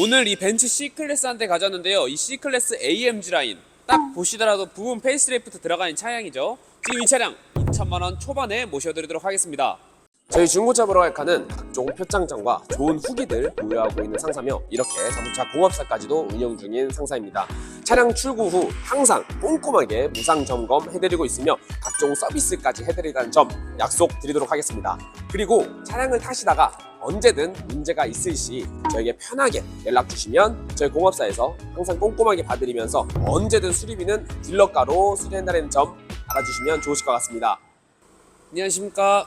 오늘 이 벤츠 C클래스한테 가졌는데요. 이 C클래스 AMG 라인 딱 보시더라도 부분 페이스리프트 들어가 있는 차량이죠. 지금 이 차량 2천만 원 초반에 모셔드리도록 하겠습니다. 저희 중고차 보러 갈 칸은 각종 표창장과 좋은 후기들 보유하고 있는 상사며 이렇게 자동차 공업사까지도 운영 중인 상사입니다. 차량 출고 후 항상 꼼꼼하게 무상 점검 해드리고 있으며 각종 서비스까지 해드리다는 점 약속 드리도록 하겠습니다. 그리고 차량을 타시다가 언제든 문제가 있을 시 저에게 편하게 연락 주시면 저희 공업사에서 항상 꼼꼼하게 봐드리면서 언제든 수리비는 딜러가로 수리한다는 점 알아주시면 좋으실 것 같습니다. 안녕하십니까.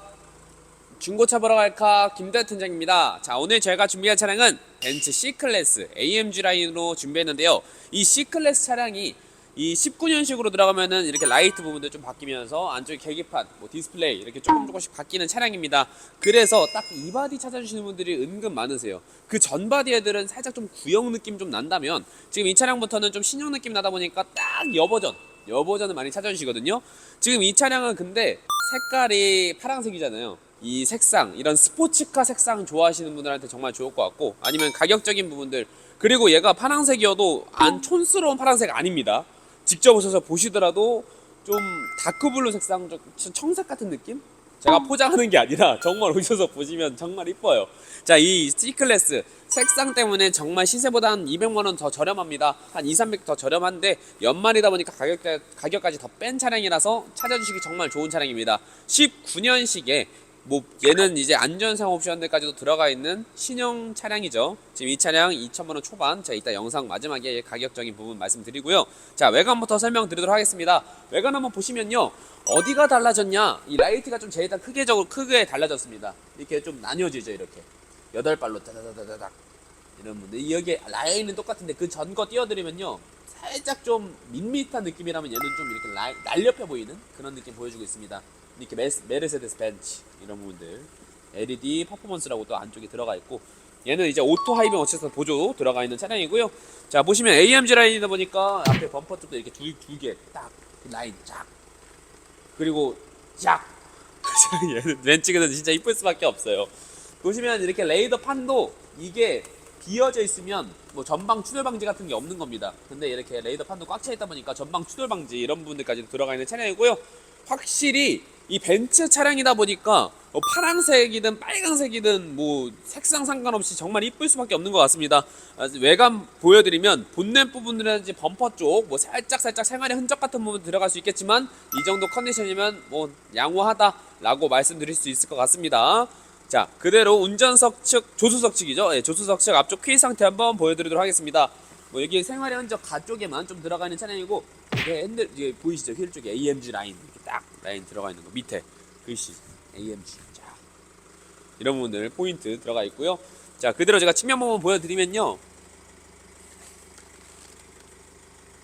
중고차 보러 갈까 김대 팀장입니다. 자 오늘 저희가 준비한 차량은 벤츠 C클래스 AMG 라인으로 준비했는데요. 이 C클래스 차량이 이 19년식으로 들어가면은 이렇게 라이트 부분도 좀 바뀌면서 안쪽에 계기판, 뭐 디스플레이 이렇게 조금 조금씩 바뀌는 차량입니다. 그래서 딱 이 바디 찾아주시는 분들이 은근 많으세요. 그 전 바디 애들은 살짝 좀 구형 느낌 좀 난다면 지금 이 차량부터는 좀 신형 느낌 나다 보니까 딱 여버전, 여버전을 많이 찾아주시거든요. 지금 이 차량은 근데 색깔이 파란색이잖아요. 이 색상, 이런 스포츠카 색상 좋아하시는 분들한테 정말 좋을 것 같고 아니면 가격적인 부분들 그리고 얘가 파란색이어도 안 촌스러운 파란색 아닙니다. 직접 오셔서 보시더라도 좀 다크블루 색상, 좀 청색 같은 느낌? 제가 포장하는 게 아니라 정말 오셔서 보시면 정말 이뻐요. 자, 이 C클래스 색상 때문에 정말 시세보다 한 200만 원 더 저렴합니다. 한 2, 300 더 저렴한데 연말이다 보니까 가격 가격까지 더 뺀 차량이라서 찾아주시기 정말 좋은 차량입니다. 19년식에 뭐 얘는 이제 안전상 옵션들까지도 들어가 있는 신형 차량이죠. 지금 이 차량 2천만 원 초반. 제가 이따 영상 마지막에 가격적인 부분 말씀드리고요. 자 외관부터 설명드리도록 하겠습니다. 외관 한번 보시면요. 어디가 달라졌냐? 이 라이트가 좀 제일 다 크게적으로 크게 달라졌습니다. 이렇게 좀 나뉘어지죠 이렇게 여덟 발로 따다다다닥 이런 분들 여기 라인은 똑같은데 그 전 거 띄워드리면요. 살짝 좀 밋밋한 느낌이라면 얘는 좀 이렇게 라인, 날렵해 보이는 그런 느낌 보여주고 있습니다. 이렇게 메스, 메르세데스 벤치 이런 부분들 LED 퍼포먼스라고 또 안쪽에 들어가 있고 얘는 이제 오토 하이빙 어체서 보조 들어가 있는 차량이고요. 자 보시면 AMG 라인이다 보니까 앞에 범퍼 쪽도 이렇게 두 두 개 딱 라인 쫙 그리고 쫙 얘는 벤츠는 진짜 이쁠 수밖에 없어요. 보시면 이렇게 레이더 판도 이게 비어져 있으면 뭐 전방 추돌 방지 같은 게 없는 겁니다. 근데 이렇게 레이더 판도 꽉 차 있다 보니까 전방 추돌 방지 이런 부분들까지 들어가 있는 차량이고요. 확실히 이 벤츠 차량이다 보니까 뭐 파란색이든 빨간색이든 뭐 색상 상관없이 정말 이쁠 수밖에 없는 것 같습니다. 아, 외관 보여드리면 본넷 부분이라든지 범퍼 쪽 뭐 살짝 살짝 생활의 흔적 같은 부분 들어갈 수 있겠지만 이 정도 컨디션이면 뭐 양호하다라고 말씀드릴 수 있을 것 같습니다. 자 그대로 운전석 측 조수석 측이죠. 예, 조수석 측 앞쪽 휠 상태 한번 보여드리도록 하겠습니다. 뭐 여기 생활의 흔적 가쪽에만 좀 들어가 있는 차량이고 이게 핸들 이게 보이시죠 휠 쪽에 AMG 라인 딱 라인 들어가 있는 거 밑에 글씨 AMG 자 이런 부분들 포인트 들어가 있고요. 자 그대로 제가 측면 부분 보여드리면요.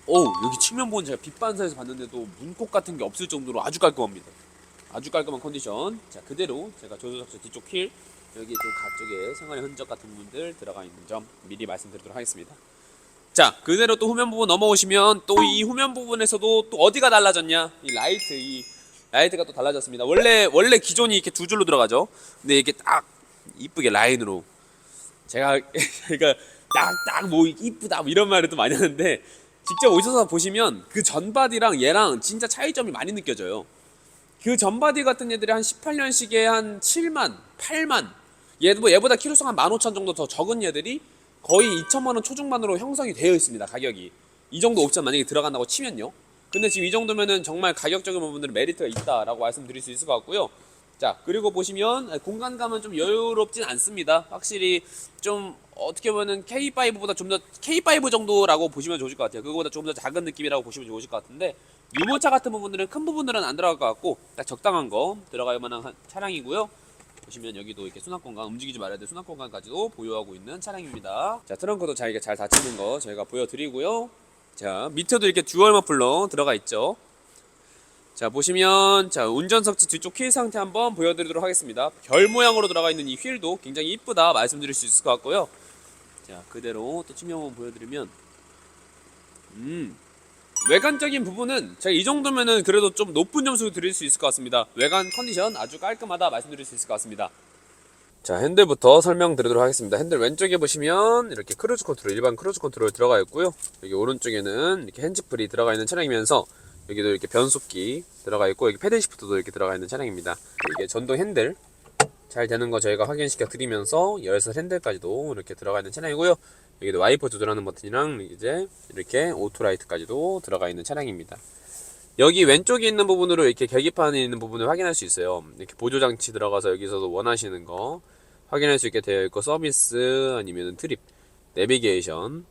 오 여기 측면 부분 제가 빛반사에서 봤는데도 문콕 같은 게 없을 정도로 아주 깔끔합니다. 아주 깔끔한 컨디션. 자 그대로 제가 조수석차 뒤쪽 휠 여기 좀 가쪽에 생활의 흔적 같은 부분들 들어가 있는 점 미리 말씀드리도록 하겠습니다. 자 그대로 또 후면 부분 넘어오시면 또 이 후면 부분에서도 또 어디가 달라졌냐? 이 라이트 이 라이트가 또 달라졌습니다. 원래 원래 기존이 이렇게 두 줄로 들어가죠? 근데 이렇게 딱 이쁘게 라인으로 제가 제가 딱딱 뭐 이쁘다 뭐 이런 말을 또 많이 하는데 직접 오셔서 보시면 그 전바디랑 얘랑 진짜 차이점이 많이 느껴져요. 그 전바디 같은 애들이 한 18년식에 한 7만 8만 얘도 뭐 얘보다 키로수가 한 15,000 정도 더 적은 얘들이 거의 2천만 원 초중반으로 형성이 되어 있습니다. 가격이 이 정도 옵션 만약에 들어간다고 치면요. 근데 지금 이 정도면은 정말 가격적인 부분들은 메리트가 있다라고 말씀드릴 수 있을 것 같고요. 자 그리고 보시면 공간감은 좀 여유롭진 않습니다. 확실히 좀 어떻게 보면은 K5보다 좀 더 K5 정도라고 보시면 좋으실 것 같아요. 그거보다 좀더 작은 느낌이라고 보시면 좋으실 것 같은데 유모차 같은 부분들은 큰 부분들은 안 들어갈 것 같고 딱 적당한 거 들어갈 만한 한 차량이고요. 보시면 여기도 이렇게 수납 공간 움직이지 말아야 될 수납 공간까지도 보유하고 있는 차량입니다. 자 트렁크도 잘 이렇게 잘 닫히는 거 저희가 보여드리고요. 자 밑에도 이렇게 듀얼 머플러 들어가 있죠. 자 보시면 자 운전석 측 뒤쪽 휠 상태 한번 보여드리도록 하겠습니다. 별 모양으로 들어가 있는 이 휠도 굉장히 이쁘다 말씀드릴 수 있을 것 같고요. 자 그대로 또 측면 한번 보여드리면 음 외관적인 부분은 제가 이 정도면은 그래도 좀 높은 점수 드릴 수 있을 것 같습니다. 외관 컨디션 아주 깔끔하다 말씀드릴 수 있을 것 같습니다. 자 핸들부터 설명드리도록 하겠습니다. 핸들 왼쪽에 보시면 이렇게 크루즈 컨트롤 일반 크루즈 컨트롤 들어가 있고요. 여기 오른쪽에는 이렇게 핸즈프리 들어가 있는 차량이면서 여기도 이렇게 변속기 들어가 있고 여기 패들 시프트도 이렇게 들어가 있는 차량입니다. 이게 전동 핸들 잘 되는 거 저희가 확인시켜 드리면서 열선 핸들까지도 이렇게 들어가 있는 차량이고요. 여기도 와이퍼 조절하는 버튼이랑 이제 이렇게 오토라이트까지도 들어가 있는 차량입니다. 여기 왼쪽에 있는 부분으로 이렇게 계기판에 있는 부분을 확인할 수 있어요. 이렇게 보조 장치 들어가서 여기서도 원하시는 거 확인할 수 있게 되어 있고 서비스 아니면 트립, 내비게이션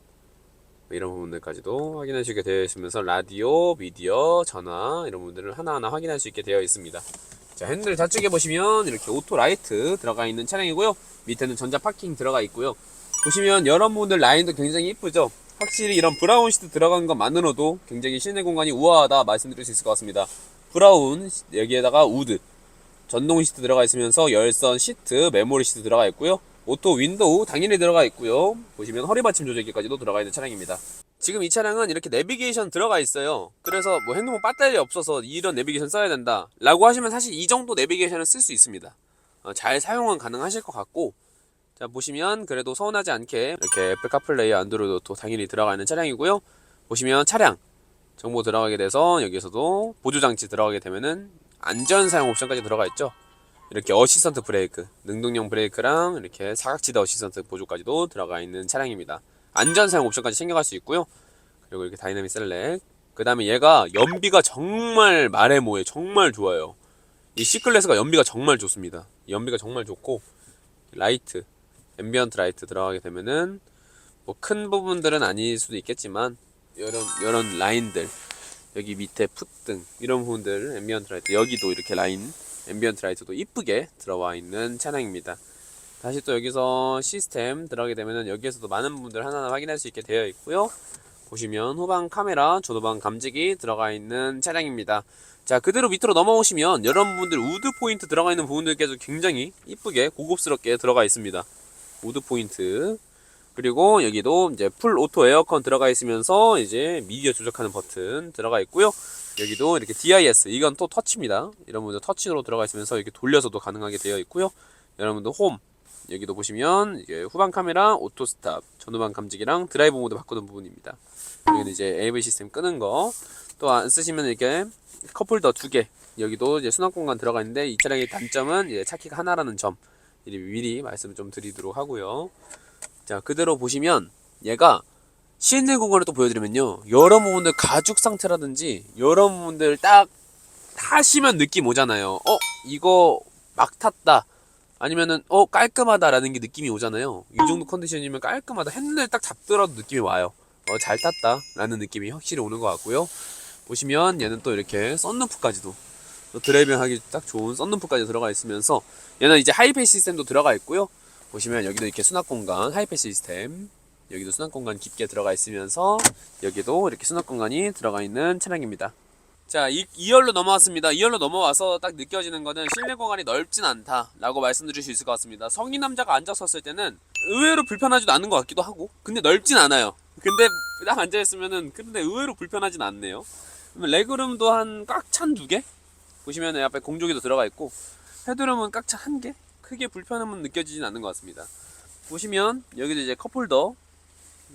뭐 이런 부분들까지도 확인할 수 있게 되어 있으면서 라디오, 미디어, 전화 이런 부분들을 하나하나 확인할 수 있게 되어 있습니다. 자 핸들 좌측에 보시면 이렇게 오토 라이트 들어가 있는 차량이고요. 밑에는 전자 파킹 들어가 있고요. 보시면 여러 부분들 라인도 굉장히 이쁘죠. 확실히 이런 브라운 시트 들어간 것만으로도 굉장히 실내 공간이 우아하다 말씀드릴 수 있을 것 같습니다. 브라운 여기에다가 우드 전동 시트 들어가 있으면서 열선 시트 메모리 시트 들어가 있고요. 오토 윈도우 당연히 들어가 있고요. 보시면 허리 받침 조절기까지도 들어가 있는 차량입니다. 지금 이 차량은 이렇게 내비게이션 들어가 있어요. 그래서 뭐 핸드폰 배터리 없어서 이런 내비게이션 써야 된다. 라고 하시면 사실 이 정도 내비게이션을 쓸 수 있습니다. 어, 잘 사용은 가능하실 것 같고 자 보시면 그래도 서운하지 않게 이렇게 애플 카플레이 안드로이드 오토 당연히 들어가 있는 차량이고요. 보시면 차량 정보 들어가게 돼서 여기서도 보조 장치 들어가게 되면은 안전 사용 옵션까지 들어가 있죠. 이렇게 어시스턴트 브레이크, 능동형 브레이크랑 이렇게 사각지대 어시스턴트 보조까지도 들어가 있는 차량입니다. 안전 사용 옵션까지 챙겨갈 수 있고요. 그리고 이렇게 다이나믹 셀렉. 그 다음에 얘가 연비가 정말 말해 뭐해 정말 좋아요. 이 C클래스가 연비가 정말 좋습니다. 연비가 정말 좋고 라이트, 앰비언트 라이트 들어가게 되면은 뭐 큰 부분들은 아닐 수도 있겠지만 이런 이런 라인들 여기 밑에 풋등 이런 부분들 앰비언트 라이트 여기도 이렇게 라인 앰비언트 라이트도 이쁘게 들어와 있는 차량입니다. 다시 또 여기서 시스템 들어가게 되면은 여기에서도 많은 부분들 하나하나 확인할 수 있게 되어 있고요. 보시면 후방 카메라, 조도방 감지기 들어가 있는 차량입니다. 자 그대로 밑으로 넘어오시면 여러분들 우드 포인트 들어가 있는 부분들께서 굉장히 이쁘게 고급스럽게 들어가 있습니다. 우드 포인트 그리고 여기도 이제 풀 오토 에어컨 들어가 있으면서 이제 미디어 조작하는 버튼 들어가 있고요. 여기도 이렇게 DIS 이건 또 터치입니다. 여러분들 터치로 들어가 있으면서 이렇게 돌려서도 가능하게 되어 있고요. 여러분들 홈 여기도 보시면 이게 후방 카메라, 오토 스탑, 전후방 감지기랑 드라이브 모드 바꾸는 부분입니다. 여기는 이제 AV 시스템 끄는 거. 또 안 쓰시면 이렇게 컵홀더 두 개. 여기도 이제 수납 공간 들어가 있는데 이 차량의 단점은 이제 차키가 하나라는 점. 미리, 미리 말씀 좀 드리도록 하고요. 자, 그대로 보시면 얘가 실내 공간을 또 보여드리면요. 여러 부분들 가죽 상태라든지 여러 부분들 딱 타시면 느낌 오잖아요. 어, 이거 막 탔다. 아니면은 어 깔끔하다라는 게 느낌이 오잖아요. 이 정도 컨디션이면 깔끔하다. 핸들 딱 잡더라도 느낌이 와요. 어 잘 탔다라는 느낌이 확실히 오는 것 같고요. 보시면 얘는 또 이렇게 썬루프까지도 또 드라이빙 하기 딱 좋은 썬루프까지 들어가 있으면서 얘는 이제 하이패스 시스템도 들어가 있고요. 보시면 여기도 이렇게 수납 공간 하이패스 시스템 여기도 수납 공간 깊게 들어가 있으면서 여기도 이렇게 수납 공간이 들어가 있는 차량입니다. 자, 이, 2열로 넘어왔습니다. 2열로 넘어와서 딱 느껴지는 거는 실내 공간이 넓진 않다라고 말씀드릴 수 있을 것 같습니다. 성인 남자가 앉아 섰을 때는 의외로 불편하지도 않은 것 같기도 하고, 근데 넓진 않아요. 근데 딱 앉아 있으면은 근데 의외로 불편하진 않네요. 레그룸도 한 꽉 찬 두 개? 보시면 앞에 공조기도 들어가 있고 헤드룸은 꽉찬한 개? 크게 불편함은 느껴지진 않는 것 같습니다. 보시면 여기도 이제 컵홀더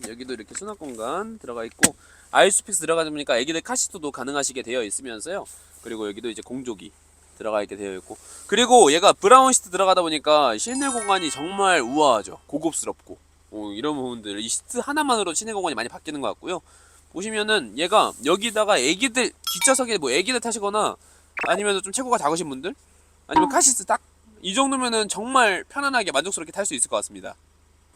여기도 이렇게 수납 공간 들어가 있고 아이스픽스 들어가다 보니까 애기들 카시트도 가능하시게 되어 있으면서요. 그리고 여기도 이제 공조기 들어가 있게 되어 있고 그리고 얘가 브라운 시트 들어가다 보니까 실내 공간이 정말 우아하죠. 고급스럽고 어, 이런 부분들 이 시트 하나만으로 실내 공간이 많이 바뀌는 것 같고요. 보시면은 얘가 여기다가 애기들 뒷좌석에 뭐 애기들 타시거나 아니면 좀 체구가 작으신 분들 아니면 카시트 딱이 정도면은 정말 편안하게 만족스럽게 탈 수 있을 것 같습니다.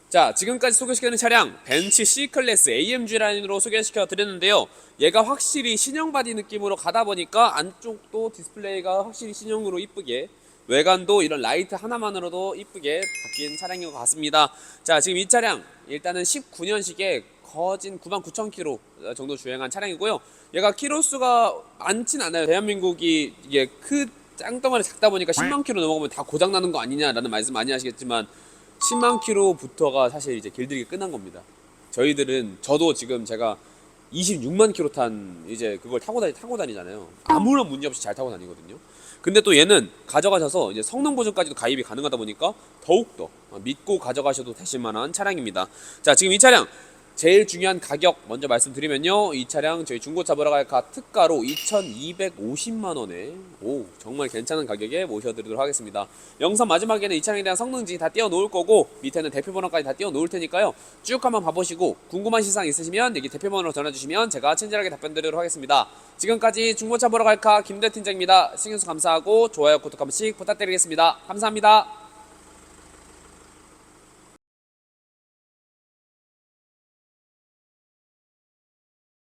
자, 지금까지 소개시켜드린 차량 벤츠 C클래스 AMG 라인으로 소개시켜 드렸는데요. 얘가 확실히 신형 바디 느낌으로 가다 보니까 안쪽도 디스플레이가 확실히 신형으로 이쁘게 외관도 이런 라이트 하나만으로도 이쁘게 바뀐 차량인 것 같습니다. 자, 지금 이 차량 일단은 19년식에 거진 99,000km 정도 주행한 차량이고요. 얘가 키로수가 많진 않아요. 대한민국이 이게 크 짱덩어리 작다 보니까 10만 킬로 넘어가면 다 고장 나는 거 아니냐라는 말씀 많이 하시겠지만 10만 킬로부터가 사실 이제 길들이기 끝난 겁니다. 저희들은 저도 지금 제가 26만 킬로 탄 이제 그걸 타고 다니 타고 다니잖아요. 아무런 문제 없이 잘 타고 다니거든요. 근데 또 얘는 가져가셔서 이제 성능 보증까지도 가입이 가능하다 보니까 더욱 더 믿고 가져가셔도 되실 만한 차량입니다. 자, 지금 이 차량 제일 중요한 가격 먼저 말씀드리면요. 이 차량 저희 중고차 보러 갈까 특가로 2,250만 원에 오 정말 괜찮은 가격에 모셔드리도록 하겠습니다. 영상 마지막에는 이 차량에 대한 성능지 다 띄워놓을 거고 밑에는 대표번호까지 다 띄워놓을 테니까요. 쭉 한번 봐보시고 궁금한 시상 있으시면 여기 대표번호로 전화주시면 제가 친절하게 답변드리도록 하겠습니다. 지금까지 중고차 보러 갈까 김대 팀장입니다. 신경수 감사하고 좋아요 구독 한 번씩 부탁드리겠습니다. 감사합니다.